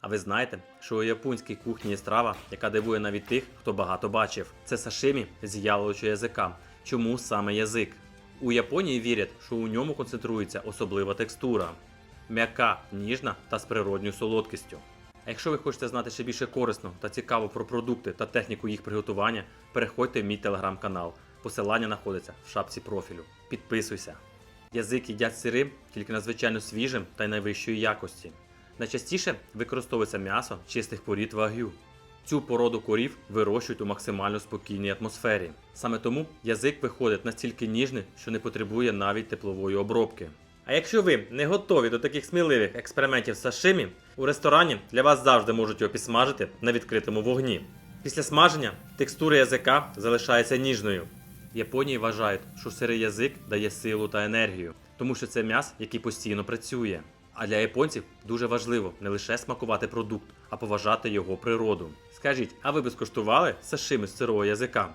А ви знаєте, що у японській кухні є страва, яка дивує навіть тих, хто багато бачив. Це сашимі з яловичого язика. Чому саме язик? У Японії вірять, що у ньому концентрується особлива текстура м'яка, ніжна та з природньою солодкістю. А якщо ви хочете знати ще більше корисно та цікаво про продукти та техніку їх приготування, переходьте в мій телеграм-канал. Посилання знаходиться в шапці профілю. Підписуйся. Язик їдять сирим, тільки надзвичайно свіжим та й найвищої якості. Найчастіше використовується м'ясо чистих порід вагю. Цю породу корів вирощують у максимально спокійній атмосфері. Саме тому язик виходить настільки ніжний, що не потребує навіть теплової обробки. А якщо ви не готові до таких сміливих експериментів з сашимі, у ресторані для вас завжди можуть його підсмажити на відкритому вогні. Після смаження текстура язика залишається ніжною. В Японії вважають, що сирий язик дає силу та енергію, тому що це м'яс, який постійно працює. А для японців дуже важливо не лише смакувати продукт, а поважати його природу. Скажіть, а ви би скуштували сашими з сирого язика?